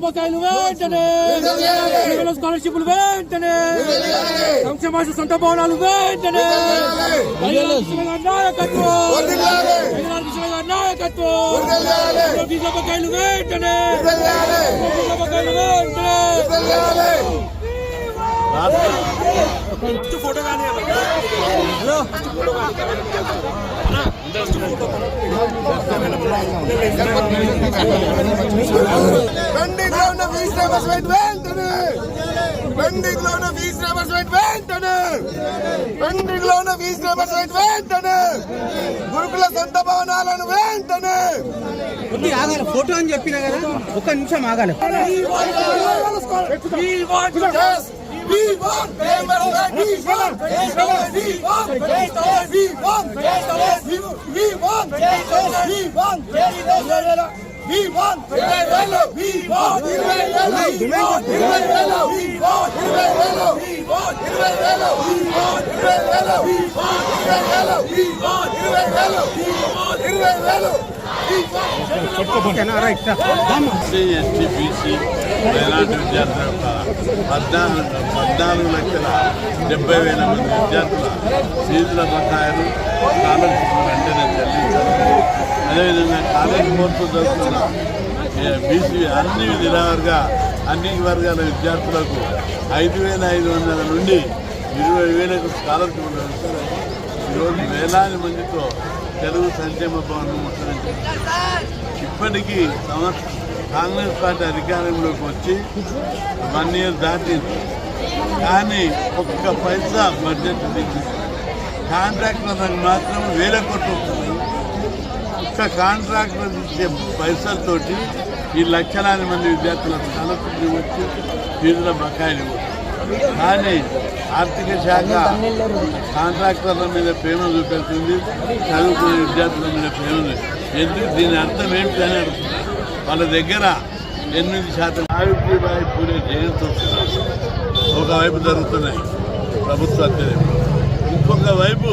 బకాయిలు వెంటనే స్కాలర్షిప్లు వెంటనే సంక్షేమ సొంత భవనాలు వెంటనే నాయకత్వం నాయకత్వం బకాయిలు వెంటనే బకాయిలు వెంటనే ఫోటో కానీ హలో ఫోటో కానీ పెండింగ్లో ఉన్న ఫీజు రియంబర్స్మెంట్ వెంటనే! పెండింగ్లో ఉన్న ఫీజు రియంబర్స్మెంట్ వెంటనే! పెండింగ్లో ఉన్న ఫీజు రియంబర్స్మెంట్ వెంటనే! గురుకుల సొంత భవనాలను వెంటనే! కొద్దిగా ఆగాలి ఫోటో అని చెప్పినా కదా ఒక్క నిమిషం ఆగాలి. We won! We won! We won! We won! We won! We won! We won! We won! wie van! Wij willen wie van! Wij willen wie van! CST BC ఎలాంటి పద్నాలుగు పద్నాలుగు లక్షల డెబ్బై వేల మంది విద్యార్థుల ఫీజుల బకాయిలు స్కాలర్షిప్ వెంటనే చెల్లించారు అదేవిధంగా కాలేజ్ కోర్సు చదువుతున్న బీసీ అన్ని నిరావర్గ అన్ని వర్గాల విద్యార్థులకు ఐదు వేల ఐదు వందల నుండి ఇరవై వేలకు స్కాలర్షిప్ ఇస్తారు ఈరోజు వేలాది మందితో తెలుగు సంక్షేమ భవనం ముట్టడించారు ఇప్పటికీ సంవత్సరం కాంగ్రెస్ పార్టీ అధికారంలోకి వచ్చి వన్ ఇయర్ దాటింది. కానీ ఒక్క పైసా బడ్జెట్ దిగింది కాంట్రాక్టర్లకు మాత్రం వేల కోట్లు ఒక్క కాంట్రాక్టర్ ఇచ్చే పైసలతోటి ఈ లక్షలాది మంది విద్యార్థుల స్కాలర్షిప్ ఇవ్వచ్చు ఫీజుల బకాయిలు ఇవ్వచ్చు కానీ ఆర్థిక శాఖ కాంట్రాక్టర్ల మీద ప్రేమ చూపెడుతుంది చదువుకునే విద్యార్థుల మీద ప్రేమ ఎందుకు? దీని అర్థం ఏంటి అని అడుగుతున్నారు వాళ్ళ దగ్గర ఎనిమిది శాతం సావిత్రిబాయి పూరే జయంతి ఒకవైపు జరుగుతున్నాయి ప్రభుత్వ అత్యధికంలో ఇంకొక వైపు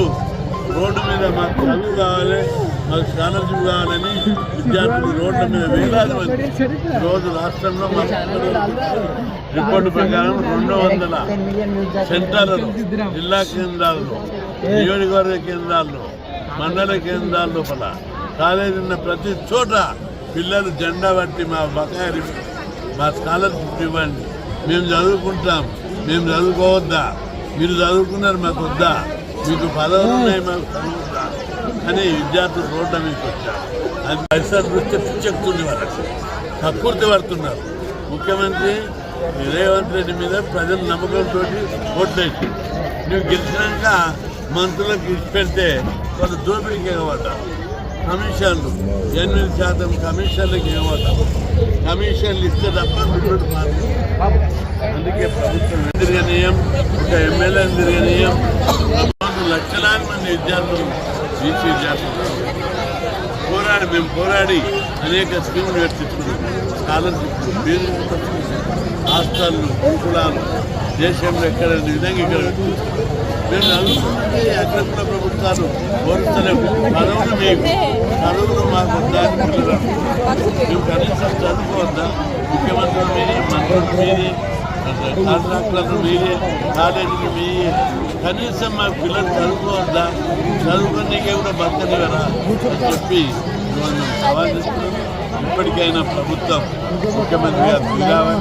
రోడ్డు మీద మాకు చదువు కావాలి మాకు స్కాలర్షిప్ కావాలని విద్యార్థులు రోడ్ల మీద వేలాది మంది రోజు రాష్ట్రంలో మాకు రిపోర్టు ప్రకారం రెండు వందల సెంటర్లలో జిల్లా కేంద్రాల్లో నియోజకవర్గ కేంద్రాల్లో మండల కేంద్రాల లోపల కాలేజీ ఉన్న ప్రతి చోట పిల్లలు జెండా బట్టి మా బకాయి మా స్కాలర్షిప్ ఇవ్వండి. మేము చదువుకుంటాం. మేము చదువుకోవద్దా? మీరు చదువుకున్నారు మాకు వద్దా? మీకు పదవులు ఉన్నాయి మాకు చదువుద్దా అని విద్యార్థులు రోడ్ల మీదకి వచ్చారు. అది పరిసర దృష్టి పిచ్చెక్కుతుంది వాళ్ళకి. కక్కుర్తి పడుతున్నారు. ముఖ్యమంత్రి రేవంత్ రెడ్డి మీద ప్రజలు నమ్మకంతో ఓట్లేసి నువ్వు గెలిచినాక మంత్రులకు ఇచ్చి పెడితే వాళ్ళు దోపిడీకి ఎగబడ్డారు కమిషన్లు ఎనిమిది శాతం కమిషన్లకు ఇవ్వటం కమిషన్లు ఇస్తే తప్ప మాత్రం అందుకే ప్రభుత్వం తిరగనీయం ఒక ఎమ్మెల్యేని తిరగనీయం. లక్షలాది మంది విద్యార్థులు డీసీడ్ చేస్తున్నాం పోరాడి మేము పోరాడి అనేక స్కీములు నేర్చుకున్నాం. స్కాలర్షిప్ పేరు హాస్టల్లు గురుకులాలు దేశంలో ఎక్కడ విధంగా ఇక్కడ మేము అనుకుంటే అక్కడ ప్రభుత్వాలు కోరుతలేము చదువులు మేము చదువులు మాకు దాన్ని మేము కనీసం చదువుకోవద్దా? ముఖ్యమంత్రులు మీరే మంత్రులు మీరే. కాంట్రాక్టర్లు మీరే కాలేజీలు మీయే కనీసం మా పిల్లలు చదువుకోవద్దా? చదువుకునేకే కూడా బతకనివరా అని చెప్పి ఇప్పటికైనా ప్రభుత్వం ముఖ్యమంత్రి గారు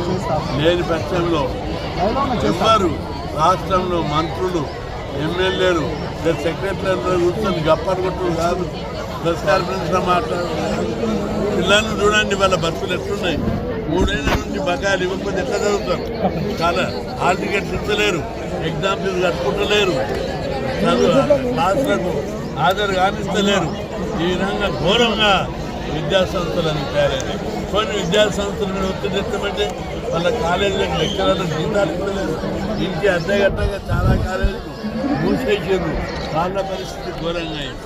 లేని పక్షంలో ఎవ్వరు రాష్ట్రంలో మంత్రులు ఎమ్మెల్యేలు సెక్రటరీలు కూర్చొని గప్పలు కాదు. ప్రెస్ కాన్ఫరెన్స్లో మాట్లాడు పిల్లల్ని చూడండి వాళ్ళ బస్సులు ఎట్లున్నాయి. మూడేళ్ళ నుంచి బకాయిలు ఇవ్వకపోతే ఎట్లా చదువుతారు? చాలా హాల్ టికెట్స్ ఇస్తలేరు. ఎగ్జామ్ ఫీజు కట్టుకుంటలేరు. చదువు క్లాసులకు హాజరు కానిస్తలేరు. ఈ విధంగా ఘోరంగా విద్యాసంస్థలు అని తయారైనాయి. కొన్ని విద్యాసంస్థలు మీద ఒత్తిడి ఎత్తమంటే వాళ్ళ కాలేజీలకు లెక్కలకు జీతాలు ఇవ్వలేదు. ఇంటి అద్దె గట్టగా చాలా కాలేజీలు మూసేసారు వాళ్ళ పరిస్థితి ఘోరంగా అయింది.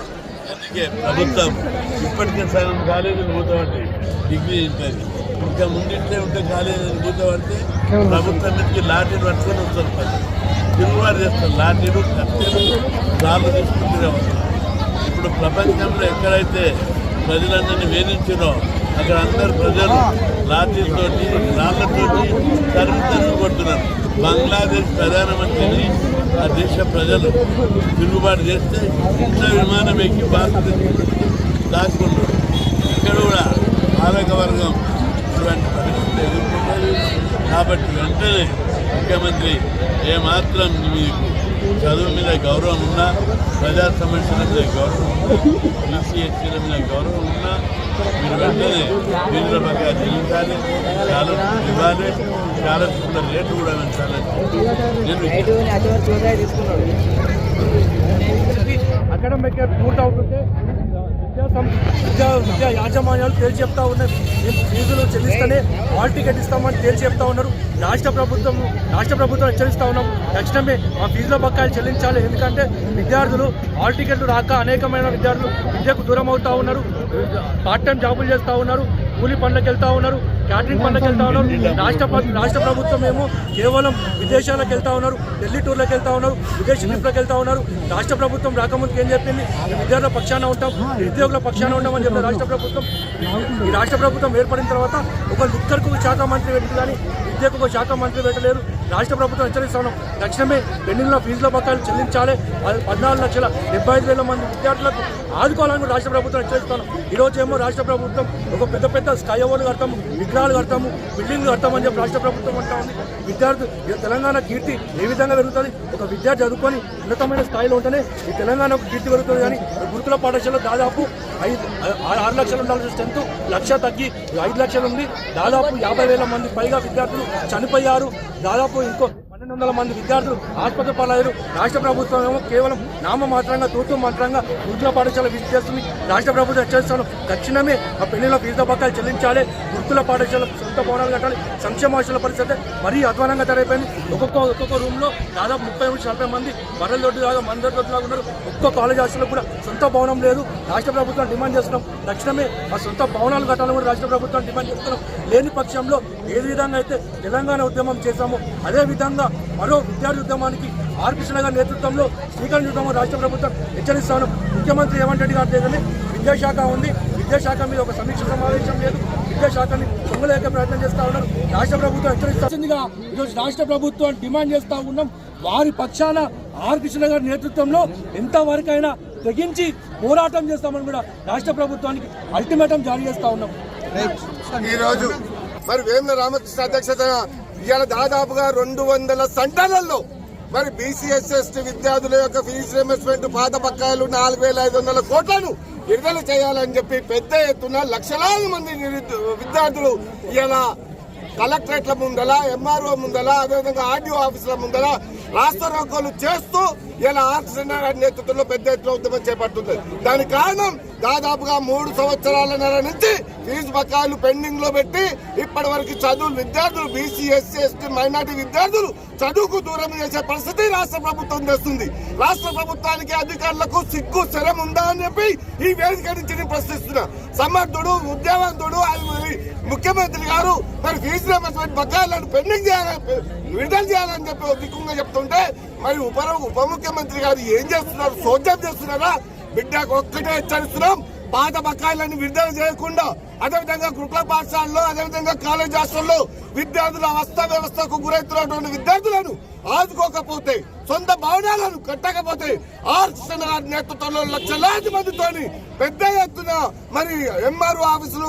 అందుకే ప్రభుత్వం ఇప్పటికే సగం కాలేజీలు పోతామంటే డిగ్రీ ఉంటుంది ఇంకా ముందింటే ఉంటే కాలేజీలు మూతపడితే ప్రభుత్వం నుంచి లాఠీలు పట్టుకొని వస్తారు తిరుగుబాటు చేస్తారు లాఠీలు కత్తెలు రాళ్ళు తీసుకుంటూనే ఇప్పుడు ప్రపంచంలో ఎక్కడైతే ప్రజలందరినీ వేధించినో అక్కడ అందరు ప్రజలు లాఠీలతోటి రాళ్ళతోటి తరిమి తరిమి కొడుతున్నారు. బంగ్లాదేశ్ ప్రధానమంత్రిని ఆ దేశ ప్రజలు తిరుగుబాటు చేస్తే చిన్న విమానం ఎక్కి భారతదేశం దాచుకున్నారు ఇక్కడ కూడా పాలక వర్గం ఇటువంటి పరిస్థితి ఎదుర్కొంటుంది కాబట్టి వెంటనే ముఖ్యమంత్రి ఏమాత్రం మీకు చదువు మీద గౌరవం ఉన్నా ప్రజా సమస్యల మీద గౌరవం ఉన్నా బీసీ ఎస్సీల మీద గౌరవం ఉన్నా మీరు వెంటనే వీళ్ళ పక్క చెల్లించాలి చాలా ఇవ్వాలి చాలా రేటు కూడా పెంచాలని నేను అకాడమిక్ ఇయర్ పూర్తవుతుంటే విద్యా సం- విద్యా విద్యా యాజమాన్యాలు తేల్చి చెప్తా ఉన్నాయి మేము ఫీజులు చెల్లిస్తేనే హాల్ టికెట్ ఇస్తామని తేల్చి చెప్తా ఉన్నారు. రాష్ట్ర ప్రభుత్వం రాష్ట్ర ప్రభుత్వం హెచ్చరిస్తా ఉన్నాం. తక్షణమే మా ఫీజుల బకాయిలు చెల్లించాలి. ఎందుకంటే విద్యార్థులు హాల్ టికెట్లు రాక అనేకమైన విద్యార్థులు విద్యకు దూరం అవుతా ఉన్నారు. పార్ట్ టైం జాబులు చేస్తూ ఉన్నారు. కూలీ పనులకు వెళ్తూ ఉన్నారు. క్యాటరింగ్ పనులకు వెళ్తా ఉన్నారు. రాష్ట్ర రాష్ట్ర ప్రభుత్వం ఏమో కేవలం విదేశాలకు వెళ్తా ఉన్నారు ఢిల్లీ టూర్లకు వెళ్తా ఉన్నారు విదేశీ ట్రిప్లకు వెళ్తా ఉన్నారు. రాష్ట్ర ప్రభుత్వం రాకముందుకు ఏం చెప్పింది? విద్యార్థుల పక్షాన ఉంటాం నిరుద్యోగుల పక్షాన ఉంటామని చెప్పిన రాష్ట్ర ప్రభుత్వం. ఈ రాష్ట్ర ప్రభుత్వం ఏర్పడిన తర్వాత ఒక లిక్కర్కు ఒక శాఖ మంత్రి పెట్టి కానీ విద్యకు ఒక శాఖ మంత్రి పెట్టలేరు. రాష్ట్ర ప్రభుత్వం హెచ్చరిస్తాను. తక్షణమే పెండింగ్లో ఫీజుల బకాయిలు చెల్లించాలి. పద్నాలుగు లక్షల డెబ్బై ఐదు వేల మంది విద్యార్థులకు ఆదుకోవాలని రాష్ట్ర ప్రభుత్వం హెచ్చరిస్తాను. ఈరోజు ఏమో రాష్ట్ర ప్రభుత్వం ఒక పెద్ద పెద్ద స్కై అవార్డు కడతాము. కట్టడాలు కడతాము బిల్డింగ్లు కడతామని చెప్పి రాష్ట్ర ప్రభుత్వం అంటా ఉంది. విద్యార్థి తెలంగాణ కీర్తి ఏ విధంగా పెరుగుతుంది? ఒక విద్యార్థి చదువుకొని ఉన్నతమైన స్థాయిలో ఉంటేనే ఈ తెలంగాణకు కీర్తి పెరుగుతుంది కానీ గురుకుల పాఠశాల దాదాపు ఐదు ఆరు లక్షలు ఉండాల్సిన స్ట్రెంత్ లక్ష తగ్గి ఐదు లక్షలు ఉంది. దాదాపు యాభై వేల మంది పైగా విద్యార్థులు చనిపోయారు. దాదాపు ఇంకో పన్నెండు వందల మంది విద్యార్థులు ఆసుపత్రి పాలయ్యారు. రాష్ట్ర ప్రభుత్వం ఏమో కేవలం నామ మాత్రంగా తూతూ మాత్రంగా గురుకుల పాఠశాల విజిట్ చేస్తుంది. రాష్ట్ర ప్రభుత్వం హెచ్చరిస్తాను తక్షణమే ఆ పెళ్ళిలో ఫీజుల పక్కలు చెల్లించాలి. గురుకుల పాఠశాల సొంత భవనాలు కట్టాలి. సంక్షేమ హాస్టల్ పరిస్థితి మరీ అధ్వానంగా తయారైపోయింది. ఒక్కొక్క ఒక్కొక్క రూమ్లో దాదాపు ముప్పై నుంచి నలభై మంది బర్రెల దొడ్డు లాగా మందరి దొడ్డు లాగా ఉన్నారు. ఒక్క కాలేజ్ హాస్టల్ కూడా సొంత భవనం లేదు. రాష్ట్ర ప్రభుత్వం డిమాండ్ చేస్తున్నాం. తక్షణమే ఆ సొంత భవనాలు కట్టాలని కూడా రాష్ట్ర ప్రభుత్వం డిమాండ్ చేస్తున్నాం. లేని పక్షంలో ఏ విధంగా అయితే తెలంగాణ ఉద్యమం చేశామో అదే విధంగా మరో విద్యార్థి ఉద్యమానికి ఆర్పిషణ గారి నేతృత్వంలో శ్రీకారం ఉద్యమం రాష్ట్ర ప్రభుత్వం హెచ్చరిస్తాను. ముఖ్యమంత్రి రేవంత్ రెడ్డి గారి దగ్గరనే విద్యాశాఖ ఉంది. విద్యాశాఖ మీద ఒక సమీక్ష సమావేశం లేదు. విద్యాశాఖని పొంగలేక ప్రయత్నం చేస్తా ఉన్నారు. రాష్ట్ర ప్రభుత్వం హెచ్చరిస్తుందిగా ఈరోజు రాష్ట్ర ప్రభుత్వం డిమాండ్ చేస్తా ఉన్నాం. వారి పక్షాన ఆర్ కృష్ణ గారి నేతృత్వంలో ఎంతవరకైనా తెగించి పోరాటం చేస్తామని కూడా రాష్ట్ర ప్రభుత్వానికి అల్టిమేటం జారీ చేస్తా ఉన్నాం. ఈ రోజు మరి వేముల రామకృష్ణ అధ్యక్షత ఇవాళ దాదాపుగా రెండు వందల సెంటర్లలో మరి బీసీఎస్ఎస్టీ విద్యార్థుల యొక్క ఫీజు రియంబర్స్మెంట్ పాత బకాయిలు నాలుగు వేల ఐదు వందల కోట్లను విడుదల చేయాలని చెప్పి పెద్ద ఎత్తున లక్షలాది మంది విద్యార్థులు ఇలా కలెక్టరేట్ల ముందల ఎంఆర్ఓ ముందల అదేవిధంగా ఆర్డీఓ ఆఫీసుల ముందల రాష్ట్ర రోకోలు చేస్తూ ఇలా ఆర్సెన నేతృత్వంలో పెద్ద ఎత్తున ఉద్యమం చేపడుతుంది. దానికి కారణం దాదాపుగా మూడు సంవత్సరాల నెల నుంచి ఫీజు బకాయిలు పెండింగ్లో పెట్టి ఇప్పటి వరకు చదువులు విద్యార్థులు బీసీ ఎస్సీ ఎస్టీ మైనార్టీ విద్యార్థులు చదువుకు దూరం చేసే పరిస్థితి రాష్ట్ర ప్రభుత్వం తెస్తుంది. రాష్ట్ర ప్రభుత్వానికి అధికారులకు సిగ్గు శరం ఉందా అని చెప్పి ఈ వేదిక నుంచి నేను ప్రశ్నిస్తున్నా. సమర్థుడు ఉద్యమంతుడు అది ముఖ్యమంత్రి గారు మరి ఫీజు రియంబర్స్మెంట్ బకాయిలను పెండింగ్ చేయాలని విడుదల చేయాలని చెప్పి దిక్కుంగా చెప్తుంటే మరి ఉప ఉప ముఖ్యమంత్రి గారు ఏం చేస్తున్నారు? సోద్యం చేస్తున్నారా? బిడ్డకు ఒక్కటే హెచ్చరిస్తున్నాం. పాత బకాయిలను విడుదల చేయకుండా అదేవిధంగా కృపల పాఠశాలలో అదేవిధంగా కాలేజ్ హాస్టల్లో విద్యార్థుల అవస్థ వ్యవస్థకు గురవుతున్నటువంటి విద్యార్థులను ఆదుకోకపోతే సొంత భవనాలను కట్టకపోతే ఆర్సన గారి నేతృత్వంలో లక్షలాది మందితోని పెద్ద ఎత్తున మరి ఎంఆర్ఓ ఆఫీసులు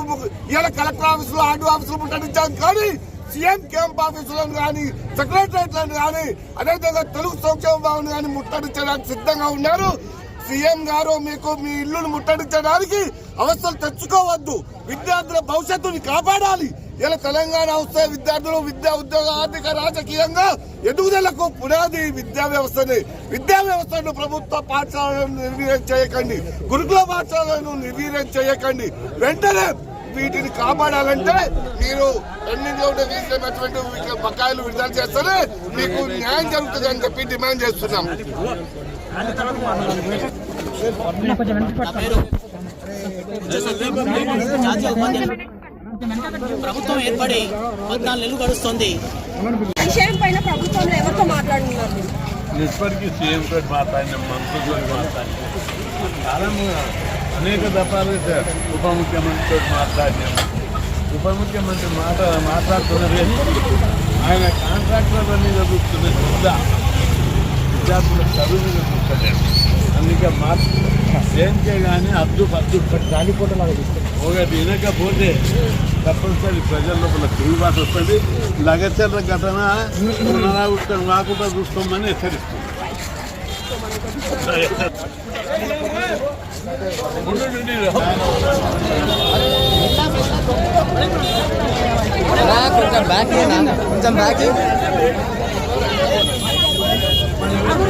ఇలా కలెక్టర్ ఆఫీసులు ఆర్డీఓ ఆఫీసులు ముట్టడించాం. కానీ సీఎం క్యాంప్ ఆఫీసులను కానీ సెక్రటరేట్లను కానీ అదేవిధంగా తెలుగు సంక్షేమ భవన్ కానీ ముట్టడించడానికి సిద్ధంగా ఉన్నారు. సీఎం గారు మీకు మీ ఇల్లును ముట్టడించడానికి అవస్థలు తెచ్చుకోవద్దు. విద్యార్థుల భవిష్యత్తుని కాపాడాలి. ఇలా తెలంగాణ వస్తే విద్యార్థులు విద్యా ఉద్యోగ ఆర్థిక రాజకీయంగా ఎదుగుదలకు పునాది విద్యా వ్యవస్థని. విద్యా వ్యవస్థను ప్రభుత్వ పాఠశాలను నిర్వీర్యం చేయకండి. గురుకుల పాఠశాలను నిర్వీర్యం చేయకండి. వెంటనే వీటిని కాపాడాలంటే మీరు పెండింగ్ ఉండే వీసినటువంటి బకాయిలు విడుదల చేస్తేనే మీకు న్యాయం జరుగుతుంది అని చెప్పి డిమాండ్ చేస్తున్నాం. ప్రభుత్వం ఏర్పడి పద్నాలుగు నెలలు గడుస్తుంది. విషయం పైన ప్రభుత్వంలో ఎవరితో మాట్లాడుతున్నారు ఇప్పటికీ సీఎం తోటి మాట్లాడినాం మంత్రులతో మాట్లాడినాం చాలా ము- అనేక దఫాలు సార్ ఉప ముఖ్యమంత్రితో మాట్లాడినాం. ఉప ముఖ్యమంత్రి మాట మాట్లాడుతున్నారు. ఆయన కాంట్రాక్టర్ల మీద చూస్తున్న శ్రద్ధ విద్యార్థుల చదువు మీద చూస్తలేడు అందుకే మార్పు దేనికే కానీ అద్దు పద్దు ఒకటి వినకపోతే తప్పనిసరి ప్రజల లోపల తిరుగుబాటు వస్తుంది లగచర్ల ఘటన పునరావృతం కాకుండా చూస్తామని హెచ్చరిస్తుంది ఉండండి. కొంచెం బ్యాక్ కొంచెం back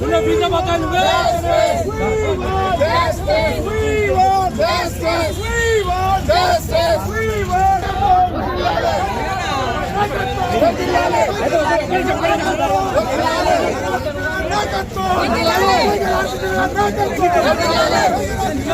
Una vida batalla. Justice.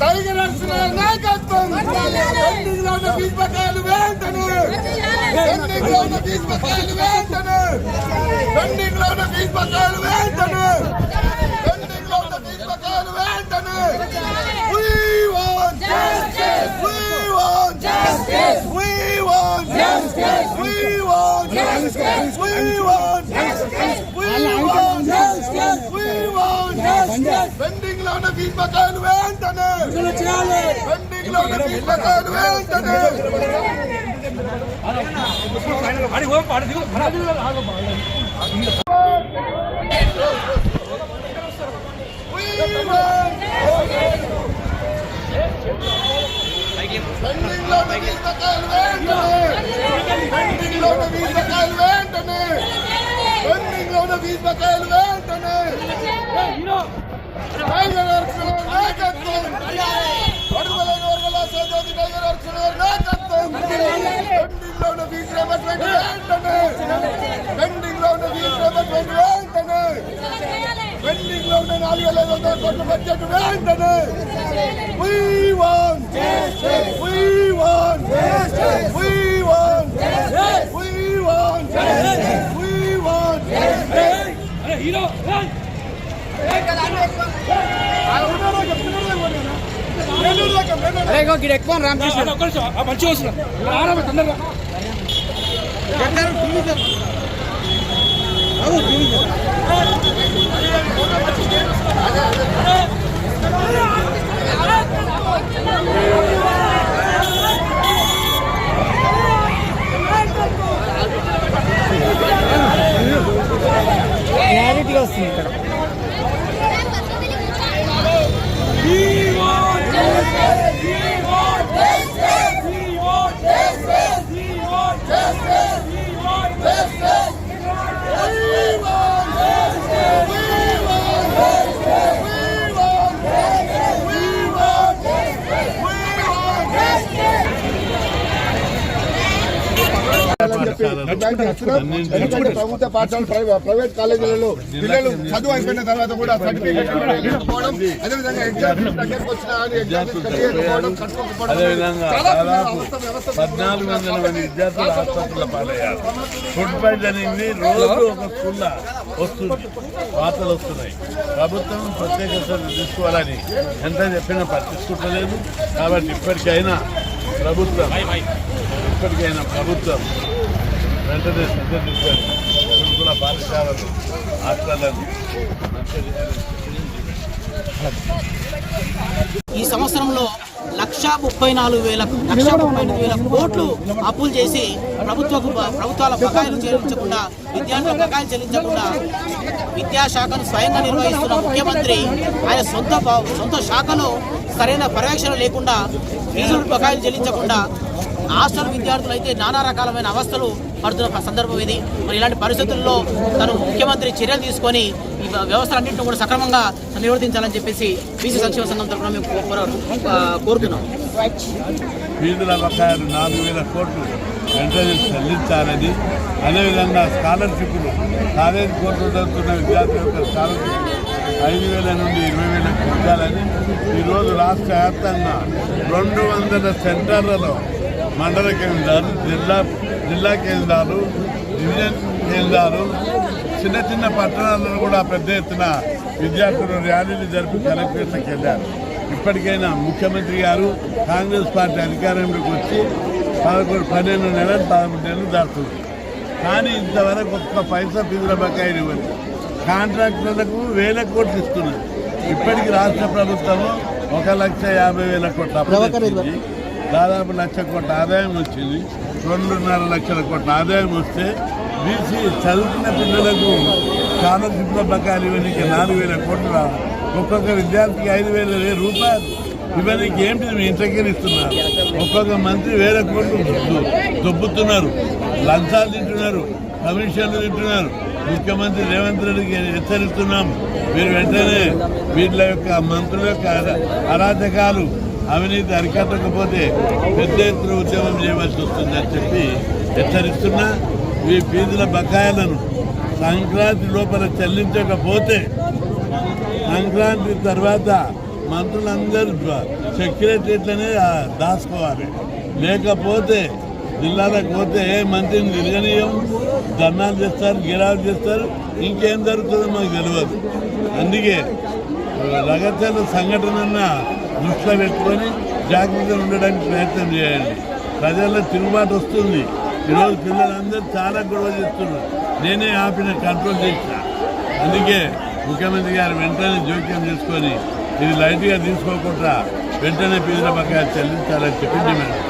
Archana నాయకత్వం. పెండింగ్లో ఉన్న ఫీజు బకాయిలు వెంటనే పెండింగ్లో ఉన్న ఫీజు బకాయిలు వెంటనే పెండింగ్లో ఉన్న ఫీజు బకాయిలు వెంటనే పెండింగ్లో ఉన్న ఫీజు బకాయిలు వెంటనే We want justice. We want justice. We want justice. We want justice. We want justice. We want justice. We want justice. పెండింగ్లో ఉన్న ఫీజు బకాయిలు వెంటనే. పెండింగ్లో ఉన్న ఫీజు బకాయిలు వెంటనే. పెండింగ్లో ఉన్న ఫీజు బకాయిలు వెంటనే పెండింగ్లో ఉన్న ఫీజు బకాయిలు వెంటనే. పెండింగ్లో ఉన్న ఫీజు బకాయిలు వెంటనే పెండింగ్లో ఉన్న ఫీజు రేపట్మెంట్ వెంటనే పెండింగ్లో ఉన్న ఫీజు రేపట్మెంట్ వెంటనే పెండింగ్లో ఉన్న నాలుగు వేల ఐదు వందల కోట్ల బడ్జెట్ వెంటనే We want justice. We want justice. We want justice. We want justice. We want justice. ఎక్కువ రామకృష్ణ. తొందరగా. క్లారిటీగా ప్రభుత్వ పాఠశాల ప్రైవేట్ కాలేజీలలో పిల్లలు చదువు అయిపోయిన తర్వాత కూడా సర్టిఫికేట్ అదేవిధంగా ఎగ్జామ్ దగ్గరకు ఎగ్జామ్ కట్టుకోకపోవడం పద్నాలుగు వందల మంది విద్యార్థులు ఆసుపత్రుల పాలయ్యారు ఫుడ్ పాయిజనింగ్ రోజు ఒక స్కూల్లో వస్తుంది వార్తలు వస్తున్నాయి ప్రభుత్వం ప్రత్యేక చర్యలు తీసుకోవాలని ఎంత చెప్పినా పట్టించుకుంటలేదు కాబట్టి ఇప్పటికైనా ప్రభుత్వం ఇప్పటికైనా ప్రభుత్వం వెంటనే శ్రద్ధ తీసుకొని గురుకుల పాఠశాలలు హాస్టళ్ళను ఈ సంవత్సరంలో లక్షా ముప్పై నాలుగు వేల లక్ష ముప్పై ఎనిమిది వేల కోట్లు అప్పులు చేసి ప్రభుత్వ ప్రభుత్వాల బకాయిలు చెల్లించకుండా విద్యార్థుల బకాయిలు చెల్లించకుండా విద్యాశాఖను స్వయంగా నిర్వహిస్తున్న ముఖ్యమంత్రి ఆయన సొంత సొంత శాఖలో సరైన పర్యవేక్షణ లేకుండా ఫీజులు బకాయిలు చెల్లించకుండా హాస్టల్ విద్యార్థులు అయితే నానా రకాలమైన అవస్థలు పడుతున్న సందర్భం ఇది. మరి ఇలాంటి పరిస్థితుల్లో తను ముఖ్యమంత్రి చర్యలు తీసుకొని ఈ వ్యవస్థలన్నింటినీ కూడా సక్రమంగా నిర్వర్తించాలని చెప్పేసి బీసీ సంక్షేమ సంఘం తరఫున మేము కోరుతున్నాం. ఫీజుల బకాయిలు నాలుగు వేల కోట్లు వెంటనే చెల్లించాలని. అదేవిధంగా స్కాలర్షిప్లు కాలేజీ కోర్సులు చదువుతున్న విద్యార్థుల యొక్క స్కాలర్షిప్ ఐదు వేల నుండి ఇరవై వేలకు పెంచాలని. ఈరోజు రాష్ట్ర వ్యాప్తంగా రెండు వందల సెంటర్లలో మండల కేంద్రాలు జిల్లా జిల్లా కేంద్రాలు డివిజన్ కేంద్రాలు చిన్న చిన్న పట్టణాలలో కూడా పెద్ద ఎత్తున విద్యార్థులు ర్యాలీలు జరిపి కలెక్టరేట్లకు వెళ్ళారు. ఇప్పటికైనా ముఖ్యమంత్రి గారు కాంగ్రెస్ పార్టీ అధికారంలోకి వచ్చి పదకొండు పన్నెండు నెలలు పదమూడు నెలలు దాటుతుంది కానీ ఇంతవరకు ఒక్క పైసా ఫీజుల బకాయిలు ఇవ్వదు కాంట్రాక్టర్లకు వేల కోట్లు ఇస్తున్నారు. ఇప్పటికి రాష్ట్ర ప్రభుత్వం ఒక లక్ష యాభై వేల కోట్ల. దాదాపు లక్ష కోట్ల ఆదాయం వచ్చింది. రెండున్నర లక్షల కోట్ల ఆదాయం వస్తే బీసీ చదువుకున్న పిల్లలకు స్కాలర్షిప్ల బకాలు ఇవ్వడానికి నాలుగు వేల కోట్ల ఒక్కొక్క విద్యార్థికి ఐదు వేల రూపాయలు. ఇవన్నీ ఏంటి మీ ఇంటికి ఇస్తున్నారు. ఒక్కొక్క మంత్రి వేల కోట్లు దొబ్బుతున్నారు. లంచాలు తింటున్నారు. కమిషన్లు తింటున్నారు. ముఖ్యమంత్రి రేవంత్ రెడ్డికి హెచ్చరిస్తున్నాం. మీరు వెంటనే వీళ్ళ యొక్క మంత్రుల యొక్క అరాచకాలు అవినీతి అరికట్టకపోతే పెద్ద ఎత్తున ఉద్యమం చేయవలసి వస్తుందని చెప్పి హెచ్చరిస్తున్నా ఈ ఫీజుల బకాయిలను సంక్రాంతి లోపల చెల్లించకపోతే సంక్రాంతి తర్వాత మంత్రులందరూ సెక్రటరీట్లనే దాచుకోవాలి. లేకపోతే జిల్లాలకు పోతే ఏ మంత్రిని తిరగనీయం? ధర్నాలు చేస్తారు గిరాలు చేస్తారు ఇంకేం జరుగుతుందో మాకు తెలియదు అందుకే రగచల సంఘటన దృష్టిలో పెట్టుకొని జాగ్రత్తగా ఉండడానికి ప్రయత్నం చేయండి. ప్రజల్లో తిరుగుబాటు వస్తుంది. ఈరోజు పిల్లలందరూ చాలా గొడవ చేస్తున్నారు. నేనే ఆపిన కంట్రోల్ చేసిన. అందుకే ముఖ్యమంత్రి గారు వెంటనే జోక్యం చేసుకొని ఇది లైట్గా తీసుకోకుండా వెంటనే ఫీజుల బకాయి చెల్లించాలని చెప్పింది మేడం.